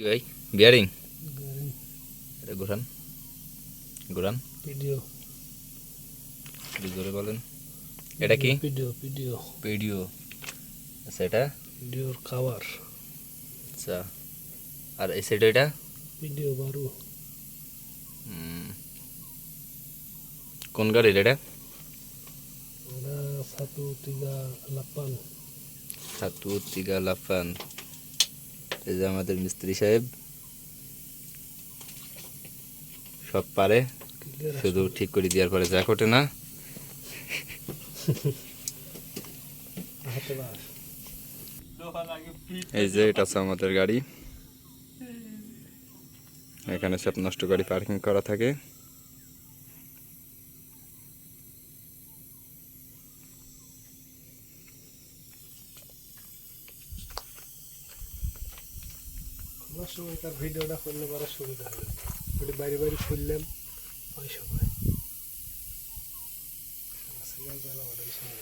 ভাই বিয়ারিং এটা ঘোরান ঘোরান ভিডিও জোরে বলেন এটা কি ভিডিও ভিডিও পিডিও আচ্ছা এটা ভিডিওর খাবার আচ্ছা আর এই সাইডে এটা ভিডিও বারু। কোন গাড়ির এটা satu tiga delapan সাতু তিগা লাফান এই যে আমাদের মিস্ত্রি সাহেব। সব পারে, শুধু ঠিক করে দেওয়ার পরে যা ঘটে না। এই যে এটা হচ্ছে আমাদের গাড়ি। এখানে সব নষ্ট গাড়ি পার্কিং করা থাকে। খোলার সময় তার ভিডিওটা করলে বড় সুবিধা হবে। ওটি বাড়ি বাইরে খুললাম ওই সময়। বেলা ওটাই সময়